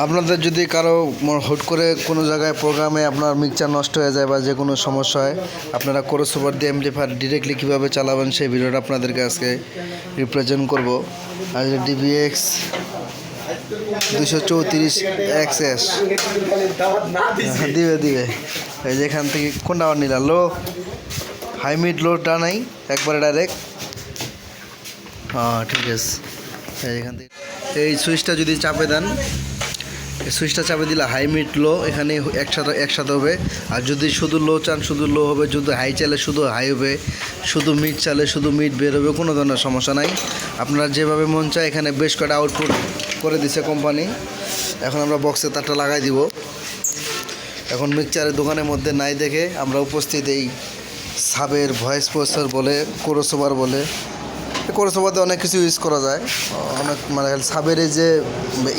আপনাদের যদি কারও হুট করে কোনো জায়গায় প্রোগ্রামে আপনার মিক্সচার নষ্ট হয়ে যায় বা যে কোনো সমস্যা হয়, আপনারা কোরো সুপার দিয়ে এমডিফায়ার ডিরেক্টলি কীভাবে চালাবেন সেই ভিডিওটা আপনাদেরকে আজকে রিপ্রেজেন্ট করব। আর ডিবিএক্স দুশো চৌত্রিশ এক্স এস দিবে দিবে। এই যে এখান থেকে কোনটা আবার নিলাম লো হাই মিড লোটা নাই, একবারে ডাইরেক্ট হ্যাঁ ঠিক আছে। এই এখান থেকে এই সুইচটা যদি চাপে দেন সুইচটা চাপে দিলে হাই মিড লো এখানে একসাথে একসাথে হবে। আর যদি শুধু লো চান, শুধু লো হবে। যদি হাই চালে শুধু হাই হবে। শুধু মিড চালে শুধু মিড বের হবে, কোনো ধরনের সমস্যা নাই। আপনারা যেভাবে মন চায়, এখানে বেশ কটা আউটপুট করে দিছে কোম্পানি এখন আমরা বক্সে তারটা লাগাই দিব। এখন মিক্সচারের দোকানের মধ্যে নাই দেখে আমরা উপস্থিত এই সাবের ভয়েস প্রসেসর বলে কোরোসোবার বলে কোরোসোবাতে অনেক কিছু ইউজ করা যায়। অনেক মানে সাবের যে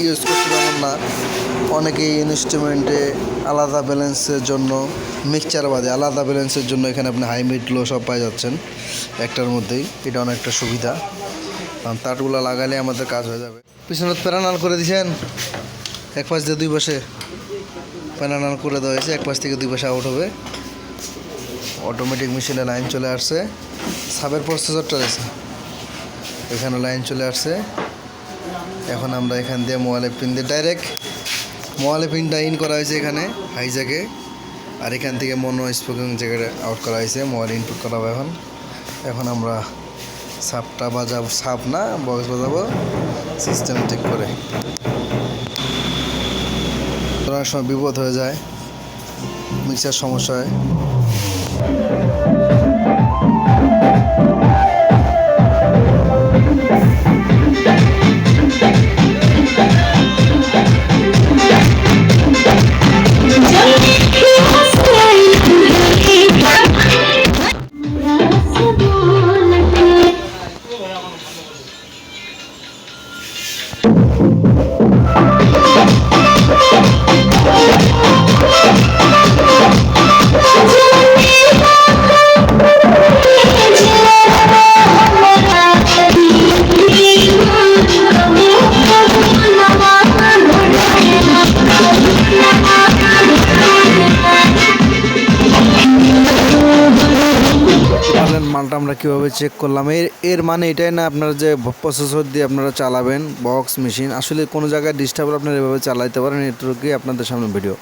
ইউজ করতে তেমন না, অনেকেই ইনস্ট্রুমেন্টে আলাদা ব্যালেন্সের জন্য মিক্সচার বাদে আলাদা ব্যালেন্সের জন্য এখানে আপনি হাই মিড লো সব পাই যাচ্ছেন। একটার মধ্যেই। এটা অনেকটা সুবিধা। কারণ তারগুলো লাগালে আমাদের কাজ হয়ে যাবে। পিছনে প্যারানাল করে দিয়েছেন এক পাশ দিয়ে দুই পাশে প্যারানাল করে দেওয়া হয়েছে। এক পাশ থেকে দুই পাশে আউট হবে। অটোমেটিক মেশিনে লাইন চলে আসছে। সাবের প্রসেসরটা রয়েছে এখানে লাইন চলে আসছে। এখন আমরা এখান দিয়ে মোবাইলে পিন দিয়ে ডাইরেক্ট মোবাইলে পিনটা ইন করা হয়েছে এখানে, হাইজ্যাকে। আর এখান থেকে মনো স্পোকিং জায়গাটা আউট করা হয়েছে মোবাইল ইনপুট করা হবে এখন। এখন আমরা সাপটা বাজাবো, সাপ না বক্স বাজাবো সিস্টেম ঠিক করে। অনেক সময় বিপদ হয়ে যায়, মিক্সার সমস্যা হয়। মালটা আমরা কীভাবে চেক করলাম? এর এর মানে এটাই না আপনারা যে প্রসেসর দিয়ে আপনারা চালাবেন বক্স মেশিন আসলে কোনো জায়গায় ডিস্টার্ব আপনারা এভাবে চালাইতে পারেন, এটুকুই আপনাদের সামনে ভিডিও